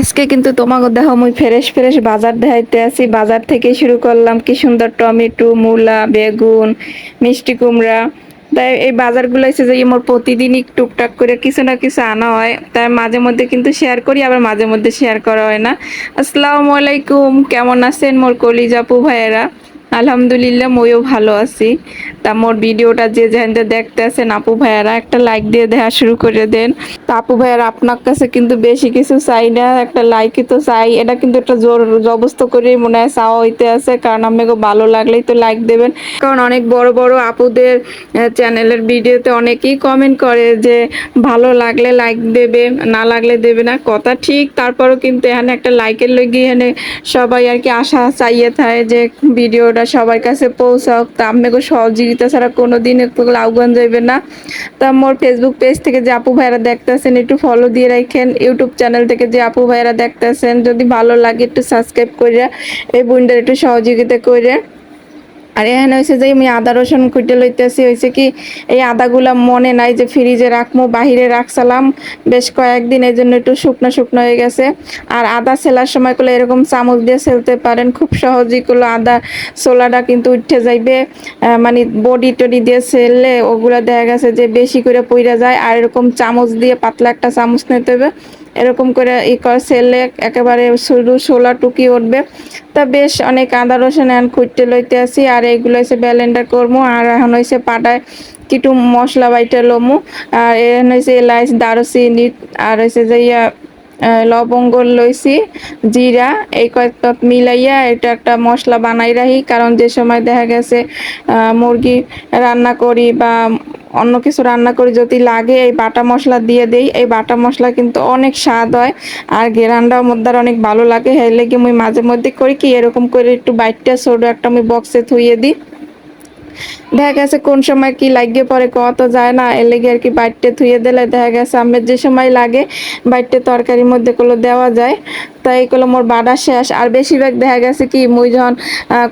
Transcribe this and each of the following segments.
আজকে কিন্তু তোমাকে দেখো মুই ফ্রেশ ফ্রেশ বাজার দেখাইতে আসি। বাজার থেকে শুরু করলাম কি সুন্দর টমেটো, মূলা, বেগুন, মিষ্টি কুমড়া। তাই এই বাজারগুলো এসে যে মোর প্রতিদিনই টুকটাক করে কিছু না কিছু আনা হয়। তাই মাঝে মধ্যে কিন্তু শেয়ার করি, আবার মাঝে মধ্যে শেয়ার করা হয় না। আসসালামু আলাইকুম, কেমন আছেন মোর কলিজাপু ভাইয়েরা? আলহামদুলিল্লাহ, মইও ভালো আছি। তা মোর ভিডিওটা যে থেকে দেখতে আছেন আপু ভাইয়ারা, একটা লাইক দিয়ে দেখা শুরু করে দেন। তা আপু ভাইয়ারা, আপনার কাছে কিন্তু বেশি কিছু চাই না, একটা লাইকই তো চাই। এটা কিন্তু একটা জোর জবস্ত করেই মনে হয় চাওয়া হইতে আছে, কারণ আমাকে ভালো লাগলেই তো লাইক দেবেন। কারণ অনেক বড় বড় আপুদের চ্যানেলের ভিডিওতে অনেকেই কমেন্ট করে যে, ভালো লাগলে লাইক দেবে, না লাগলে দেবে না। কথা ঠিক, তারপরও কিন্তু এখানে একটা লাইকের লগে এখানে সবাই আর কি আশা চাইয়ে থাকে যে, ভিডিওটা সবার কাছে পৌঁছাক। তা আপনাকে সহযোগিতা ছাড়া কোনো দিন লাভবান যাইবে না। তা মোর ফেসবুক পেজ থেকে যে আপু ভাইরা দেখতেছেন, একটু ফলো দিয়ে রাখেন ইউটিউব চ্যানেল থেকে যে আপু ভাইরা দেখতেছেন, যদি ভালো লাগে একটু সাবস্ক্রাইব করে এই বোনটার একটু সহযোগিতা করে আর এখানে হয়েছে যে আমি আদা রসুন কুটে লইতেছি, হয়েছে কি, এই আদাগুলা মনে নাই যে ফ্রিজে রাখব বাহিরে রাখছিলাম বেশ কয়েকদিন, এই জন্য একটু শুকনো শুকনো হয়ে গেছে। আর আদা সেলার সময় করলে এরকম চামচ দিয়ে সেলতে পারেন, খুব সহজেই করল আদা সোলাটা কিন্তু উঠে যাইবে। মানে বডি টডি দিয়ে সেললে ওগুলো দেখা গেছে যে বেশি করে পইরা যায়, আর এরকম চামচ দিয়ে পাতলা একটা চামচ নিতে হবে। এরকম করে ই কর সেললে একেবারে শুধু শোলা টুকি উঠবে। তা বেশ অনেক আদা, রসুন এখন খুঁজতে লইতে আসি, আর এইগুলো হচ্ছে ব্যালেন্ডার করব আর এখন হয়েছে পাটায় কিটু মশলা বাইটা লমু, আর এখন হয়েছে এলাচ, দারুচিনি, আর হয়েছে যে ইয়া লবঙ্গ লইছি, জিরা, এই কয়েকটা মিলাইয়া এটা একটা মশলা বানাই রাখি, কারণ যে সময় দেখা গেছে মুরগি রান্না করি বা অন্য কিছু রান্না করি, যদি লাগে এই বাটা মশলা দিয়ে দেই। এই বাটা মশলা কিন্তু অনেক স্বাদ হয় আর গেরান্ডার মধ্যে অনেক ভালো লাগে। হেলে লেগে মুই মাঝে মধ্যে করি কি, এরকম করে একটু বাইটটা ছোট একটা আমি বক্সে থুইয়ে দিই। দেখা গেছে কোন সময় কি লাগিয়ে পরে কত যায় না। এর লেগে আর কি বাইটে ধুয়ে দিলে দেখা গেছে আমের যে সময় লাগে বাইটে তরকারির মধ্যে গুলো দেওয়া যায়। তাই এগুলো মোর বাড়া শেষ। আর বেশিরভাগ দেখা গেছে কি, মুই যখন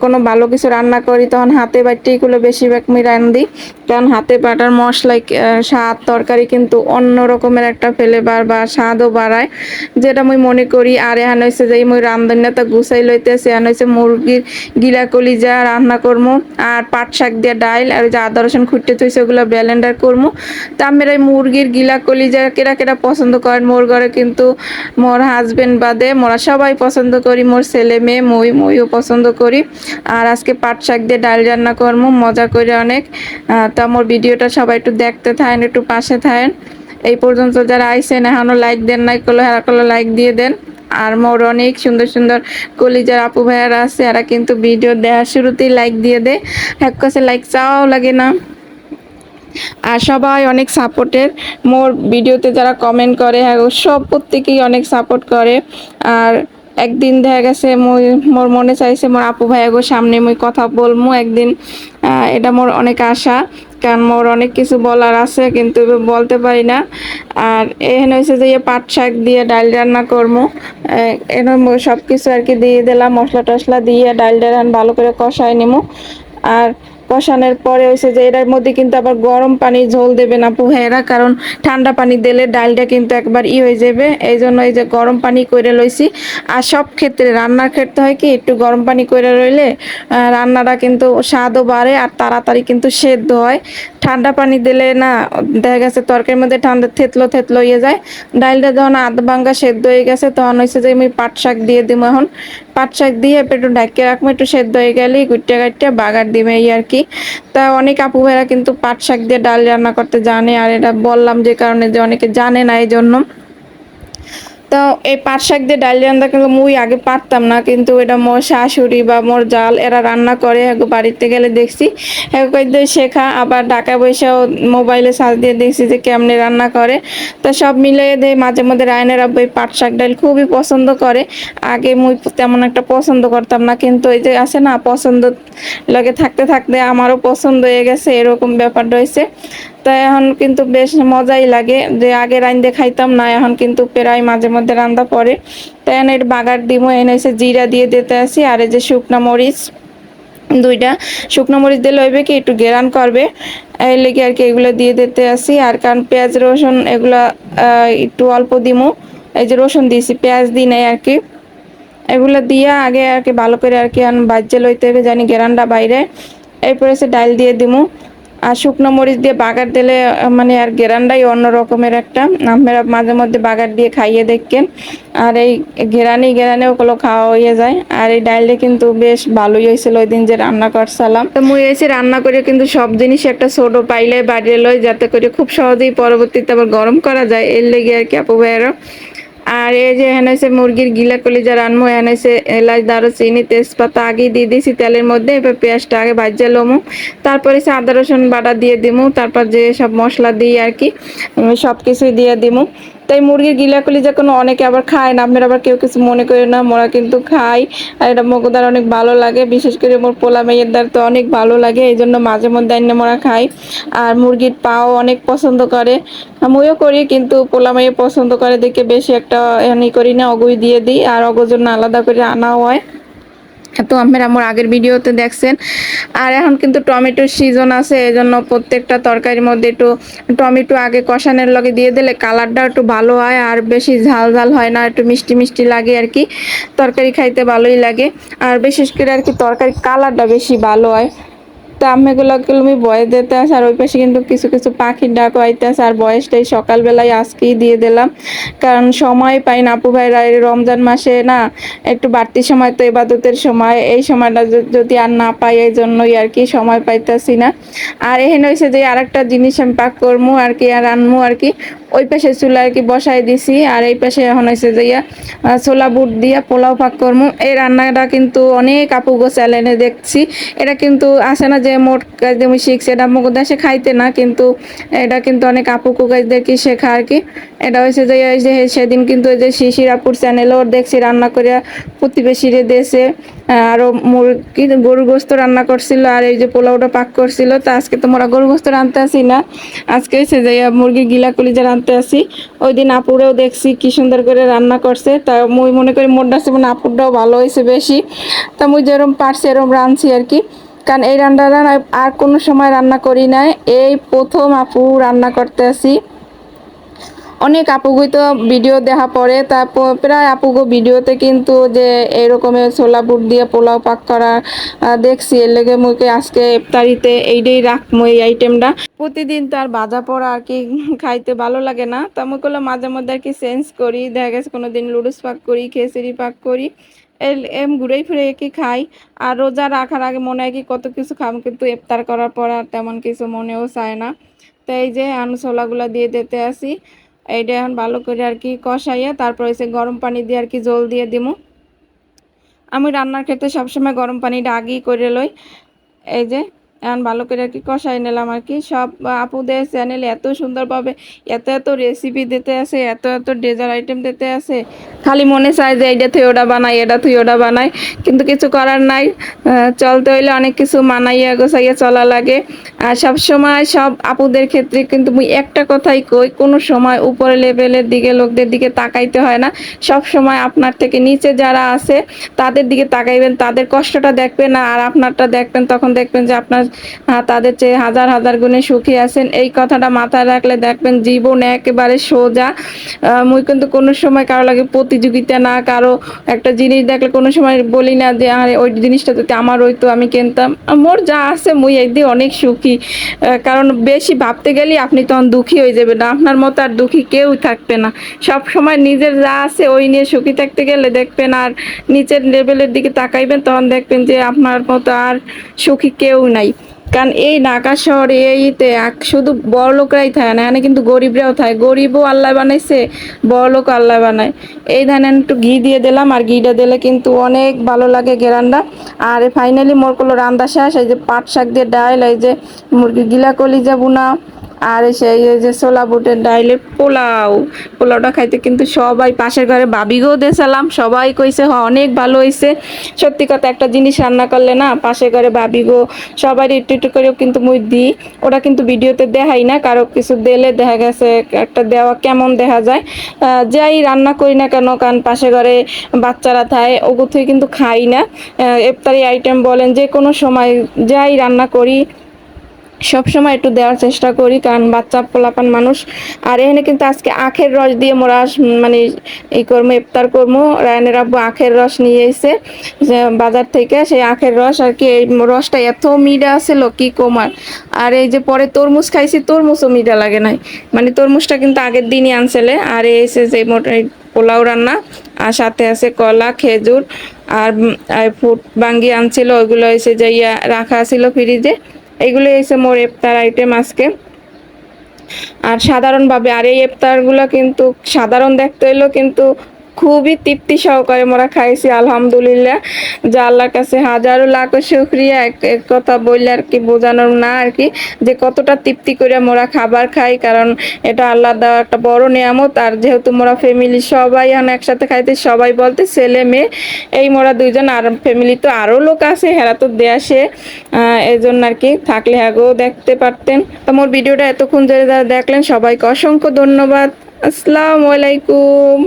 কোনো ভালো কিছু রান্না করি, তখন হাতে বাটতে এগুলো বেশিরভাগ মুই রান্ধি কারণ হাতে বাটার মশলাই স্বাদ, তরকারি কিন্তু অন্য রকমের একটা ফ্লেভার বা স্বাদও বাড়ায়। যেটা মুই মনে করি, আর এখানে হয়েছে যে মুই রান্ধনীটা গুছাই লইতেছে। এখানে হয়েছে মুরগির গিলা কলিজা রান্না করব আর পাট শাক দিয়ে ডাইল আর যে আদা রসুন খুঁটতে থইছে, ওগুলো ব্লেন্ডার করব তা আমার এই মুরগির গিলা কলিজা কেরা কেরা পছন্দ করেন? মোর ঘরে কিন্তু মোর হাজবেন্ড বাদে, মোরা সবাই পছন্দ করি, মোর ছেলে মেয়ে, মই, মইও পছন্দ করি। আর আজকে পাট শাক দিয়ে ডাল রান্না করব মজা করে অনেক। তা মোর ভিডিওটা সবাই একটু দেখতে থাকেন একটু পাশে থাকেন এই পর্যন্ত যারা আইসেন এখনও লাইক দেন নাই করলে হেরা করলে লাইক দিয়ে দেন। আর মোর অনেক সুন্দর সুন্দর কলিজার আপু ভাইয়ারা আছে, এরা কিন্তু ভিডিও দেওয়ার শুরুতেই লাইক দিয়ে দেয় এক কাছে লাইক চাওয়াও লাগে না। আর সবাই অনেক সাপোর্টের মোর ভিডিওতে যারা কমেন্ট করে হ্যাঁ সব প্রত্যেকেই অনেক সাপোর্ট করে। আর একদিন দেখা গেছে মোর মনে চাইছে মোর আপু ভাইয়াগো সামনে মই কথা বলব একদিন। এটা মোর অনেক আশা। কারণ মোর অনেক কিছু বলার আছে, কিন্তু বলতে পারি না। আর এখানে হয়েছে যে ইয়ে পাট শাক দিয়ে ডাল রান্না করব এখানে সব কিছু আর কি দিয়ে দিলাম মশলা টশলা দিয়ে ডাল ডাল ভালো করে কষায় নিমু। আর কষানোর পরে হয়েছে যে এটার মধ্যে কিন্তু আবার গরম পানি ঝোল দেবে না পুহেরা কারণ ঠান্ডা পানি দিলে ডালটা কিন্তু একবার ই হয়ে যাবে। এই জন্য এই যে গরম পানি করে লইছি। আর সব ক্ষেত্রে রান্নার ক্ষেত্রে হয় কি, একটু গরম পানি করে রইলে রান্নাটা কিন্তু স্বাদও বাড়ে আর তাড়াতাড়ি কিন্তু সেদ্ধ হয়। ঠান্ডা পানি দিলে না, দেখা গেছে তরকারির মধ্যে ঠান্ডা থেতলো থেতলো হয়ে যায়। ডালটা যখন আধ ভাঙ্গা সেদ্ধ হয়ে গেছে, তখন হয়েছে যে আমি পাট শাক দিয়ে দিব এখন। পাট শাক দিয়ে একটু ঢাকিয়ে রাখব, একটু সেদ্ধ হয়ে গেলে গুটটা গাটে বাগার দিবে এই আর কি। তা অনেক আপু ভাইরা কিন্তু পাট শাক দিয়ে ডাল রান্না করতে জানে, আর এটা বললাম যে কারণে যে অনেকে জানে না এই জন্য তো এই পাট শাক দিয়ে ডাল রান্না কিন্তু মুই আগে পারতাম না, কিন্তু এটা মোর শাশুড়ি বা মোর জাল, এরা রান্না করে বাড়িতে গেলে দেখছি। এক শেখা, আবার ঢাকা বসেও মোবাইলে সার্চ দিয়ে দেখছি যে কেমনে রান্না করে। তো সব মিলিয়ে দেয় মাঝে মধ্যে রায়নের আব্বু এই পাট শাক ডাল খুবই পছন্দ করে। আগে মুই তেমন একটা পছন্দ করতাম না, কিন্তু এই যে আছে না, পছন্দ লাগে থাকতে থাকতে আমারও পছন্দ হয়ে গেছে, এরকম ব্যাপার রয়েছে তো এখন কিন্তু বেশ মজাই লাগে যে আগে রান্দে খাইতাম, না এখন কিন্তু প্রায় মাঝে মধ্যে রান্দা পড়ে। তো এখন এর বাগার ডিমও এনেছে জিরা দিয়ে দিতে আসি, আর এই যে শুকনা মরিচ দুইটা। শুকনো মরিচ দিলে হইবে কি, একটু গেরান করবে। এই লেগে আর কি এগুলো দিয়ে দিতে আসি, আর কারণ পেঁয়াজ, রসুন এগুলা একটু অল্প দিমু। এই যে রসুন দিয়েছি, পেঁয়াজ দিই নাই আর কি। এগুলো দিয়ে আগে আর কি ভালো করে আর কি বাজ্যে লইতে হবে জানি গেরানটা বাইরে। এরপরে সে ডাল দিয়ে দিমু। আর শুকনো মরিচ দিয়ে বাগার দিলে মানে আর গেরানটাই অন্য রকমের একটা। আপনারা মাঝে মধ্যে বাগার দিয়ে খাইয়ে দেখেন। আর এই গেরানি গেরানি ওগুলো খাওয়া হয়ে যায়। আর এই ডাইলটা কিন্তু বেশ ভালোই হয়েছিল ওই দিন যে রান্না করছিলাম তো মুই এসে রান্না করে কিন্তু সব জিনিস একটা ছোট পাইলে বাড়িয়ে লই, যাতে করে খুব সহজেই পরবর্তীতে আবার গরম করা যায়। এর লেগে আর কি, আপু ভাইয়েরও আর এই যে এখানে হচ্ছে মুরগির গিলা কলিজা রানমো, এখানে হচ্ছে এলাচ, দারুচিনি, তেজপাতা, আগে দিয়ে দিয়েছি তেলের মধ্যে, এবার পেঁয়াজটা আগে ভাজা লমু। তারপরে সে আদা, রসুন বাটা দিয়ে দিমু, তারপর যে সব মশলা দিই আর কি সব কিছুই দিয়ে দিমু। তাই মুরগির গিলা কলিজা কোনো অনেকে আবার খায় না, আপনারা আবার কেউ কিছু মনে করে না, মোরা কিন্তু খাই। আর এটা মগদার অনেক ভালো লাগে, বিশেষ করে মোর পোলা মেয়ের দ্বার তো অনেক ভালো লাগে এই জন্য মাঝে মধ্যে আইনে মোরা খাই। আর মুরগির পাও অনেক পছন্দ করে। আমিও করি, কিন্তু পোলা মেয়ে পছন্দ করে দেখে বেশি একটা এনি করি না, অগুই দিয়ে দিই। আর অগর জন্য আলাদা করে আনা হয়। তো আপনারা আমার আগের ভিডিওতে দেখছেন। আর এখন কিন্তু টমেটোর সিজন আছে এই জন্য প্রত্যেকটা তরকারির মধ্যে একটু টমেটো আগে কষানোর লগে দিয়ে দিলে কালারটা একটু ভালো হয়, আর বেশি ঝাল ঝাল হয় না, একটু মিষ্টি মিষ্টি লাগে আর কি। তরকারি খাইতে ভালোই লাগে। আর বিশেষ করে আর কি তরকারি কালারটা বেশি ভালো হয়। তো আম্মেগুলোকে আমি বয়স দিতে আসে আর ওই পাশে কিন্তু কিছু কিছু পাখির ডাক আসে আর বয়সটাই সকালবেলায় আজকেই দিয়ে দিলাম। কারণ সময় পাই না আপু ভাইরা রমজান মাসে না একটু বাড়তি সময় তো এবাদতের সময়। এই সময়টা যদি আর না পাই, এই জন্যই আর কি সময় পাইতেছি না। আর এখানে হয়েছে যে আরেকটা জিনিস আমি পাক করব আর কি, আর আনমু, আর কি। ওই পাশে চুলা আর কি বসাই দিছি আর এই পাশে এখন হয়েছে যে ইয়া, ছোলা বুট দিয়া পোলাও পাক করব এই রান্নাটা কিন্তু অনেক আপু গো চ্যানেলে দেখছি। এটা কিন্তু আসে না যে মোট কাজ আমি শিখছি এটা মুখ দেশে খাইতে না কিন্তু এটা কিন্তু অনেক আপু কুকাইদের কি শেখা আর কি। এটা হয়েছে যে সেদিন কিন্তু ওই যে শিশির আপুর চ্যানেলেও দেখছি রান্না করে প্রতিবেশীরে দেশে আরও মুরগি গরু গোস্ত রান্না করছিল আর এই যে পোলাওটা পাক করছিল, তা আজকে তো মোরা গরু গোস্ত রানতে আসি না। আজকে হয়েছে যে মুরগি গিলা কলিজা রানতে আসি ওই দিন আপুরেও দেখছি কি সুন্দর করে রান্না করছে। তা মুই মনে করি মোরটা মানে আপুরটাও ভালো হয়েছে বেশি। তা মুই যেরকম পারছি এরকম রাঁধছি আর কি। কারণ এই রান্নাটা আর কোনো সময় রান্না করি নাই। এই প্রথম আপু রান্না করতে আসি। অনেক আপুগুই তো ভিডিও দেখা পরে তারপর প্রায় আপুগো ভিডিওতে কিন্তু যে এরকমের ছোলা বুট দিয়ে পোলাও পাক করা দেখছি। এর লেগে মুখে আজকে ইফতারিতে এইটাই রাখব এই আইটেমটা প্রতিদিন তো আর ভাজা পড়া আর কি খাইতে ভালো লাগে না। তো আমি করলাম মাঝে মধ্যে আর কি চেঞ্জ করি। দেখা গেছে কোনো দিন লুডুস পাক করি, খেসিরি পাক করি। এম ঘুরেই ফিরে কি খাই। আর রোজা রাখার আগে মনে হয় কি কত কিছু খাব কিন্তু ইফতার করার পর আর তেমন কিছু মনেও চায় না। তো এই যে আনু ছোলাগুলা দিয়ে দিতে আসি। এইটা এখন ভালো করে আর কি কষাইয়া তারপর হচ্ছে গরম পানি দিয়ে আর কি জল দিয়ে দিমু। আমি রান্নার ক্ষেত্রে সবসময় গরম পানিটা আগেই করে লই। এই যে এখন ভালো করে আর কি কষাই নিলাম আর কি। সব আপুদের চ্যানেলে এত সুন্দরভাবে এত এত রেসিপি দিতে আছে, এত এত ডেজার্ট আইটেম দিতে আছে। খালি মনে চায় যে এইটা তুই ওটা বানাই, এটা তুই ওটা বানাই, কিন্তু কিছু করার নাই। চলতে হইলে অনেক কিছু মানাইয়া গোছাইয়া চলা লাগে। আর সব সময় সব আপুদের ক্ষেত্রে কিন্তু একটা কথাই কই, কোনো সময় উপরে লেভেলের দিকে লোকদের দিকে তাকাইতে হয় না। সব সময় আপনার থেকে নিচে যারা আছে, তাদের দিকে তাকাইবেন, তাদের কষ্টটা দেখবেন আর আপনারটা দেখবেন, তখন দেখবেন যে আপনার তাদের চেয়ে হাজার হাজার গুণে সুখী আছেন। এই কথাটা মাথায় রাখলে দেখবেন জীবন একেবারে সোজা। মুই কিন্তু কোনো সময় কারও লাগে প্রতিযোগিতা না, কারও একটা জিনিস দেখলে কোনো সময় বলি না যে, আরে, ওই জিনিসটা যদি আমার হইতো, আমি কিনতাম। মোর যা আছে মুই এই দিয়ে অনেক সুখী। কারণ বেশি ভাবতে গেলে আপনি তখন দুঃখী হয়ে যাবেন। আপনার মতো আর দুঃখী কেউ থাকবে না। সব সময় নিজের যা আছে ওই নিয়ে সুখী থাকতে গেলে দেখবেন আর নিচের লেভেলের দিকে তাকাইবেন, তখন দেখবেন যে, আপনার মতো আর সুখী কেউ নাই। কারণ এই ঢাকা শহরে এইতে শুধু বড় লোকরাই থাকে না, এখানে কিন্তু গরিবরাও থাকে। গরিবও আল্লাহ বানাইছে বড় লোক আল্লাহ বানায়। এই ধানে একটু ঘি দিয়ে দিলাম, আর ঘিটা দিলে কিন্তু অনেক ভালো লাগে গেরান্ডা আর ফাইনালি মোর কোনো রান্দা শেষ, এই যে পাট শাক দিয়ে ডাল এই যে মুরগি গিলা কলিজা বুনা আর সেই যে ছোলা বুটের ডাইলের পোলাও। পোলাওটা খাইতে কিন্তু সবাই পাশের ঘরে বাবিগেও দেশালাম সবাই কইছে হ অনেক ভালো হয়েছে সত্যি কথা, একটা জিনিস রান্না করলে না, পাশের ঘরে বাবিগো সবাই একটু একটু করেও কিন্তু মুই দিই। ওটা কিন্তু ভিডিওতে দেখাই না, কারও কিছু দিলে দেখা গেছে, একটা দেওয়া কেমন দেখা যায়। যাই রান্না করি না কেন, কারণ পাশে ঘরে বাচ্চারা থাকে ওগো থেকে কিন্তু খাই না। ইফতারি আইটেম বলেন যে কোনো সময় যাই রান্না করি সবসময় একটু দেওয়ার চেষ্টা করি, কারণ বাচ্চা পোলাপান মানুষ। আর এখানে কিন্তু আজকে আখের রস দিয়ে মোরা মানে এই কর্ম ইফতার করব রায়নের আব্বু আখের রস নিয়ে এসে বাজার থেকে সেই আখের রস আর কি, এই রসটা এত মিডা আছিল কি কমার। আর এই যে পরে তরমুজ খাইছি, তরমুজও মিডা লাগে নাই। মানে তরমুজটা কিন্তু আগের দিনই আনছিলে। আর এসে যে পোলাও রান্না, আর সাথে আছে কলা, খেজুর, আর ফুট বাঙ্গি আনছিল, ওইগুলো এসে যাইয়া রাখা ছিল ফ্রিজে। এইগুলো এসে মোর এফতার আইটেম আজকে। আর সাধারণভাবে আর এই এফতারগুলো কিন্তু সাধারণ দেখতে হইলেও কিন্তু খুবই তৃপ্তি সহকারে মোরা খাইছি, আলহামদুলিল্লাহ। যা আল্লাহর কাছে হাজারো লাখ শুক্রিয়া। এক কথা বললে আর কি বোঝানোর না আর কি, যে কতটা তৃপ্তি করে মোরা খাবার খাই, কারণ এটা আল্লাহ দেওয়া একটা বড় নিয়ামত। আর যেহেতু মোরা ফ্যামিলি সবাই এখন একসাথে খাইতে সবাই বলতে ছেলে, মেয়ে, এই মোরা দুইজন আর ফ্যামিলি তো আরও লোক আছে, হেরা তো দেশে এই জন্য আর কি থাকলে হ্যাগো দেখতে পারতেন। তো মোর ভিডিওটা এতক্ষণ ধরে যারা দেখলেন, সবাইকে অসংখ্য ধন্যবাদ। আসসালামু আলাইকুম।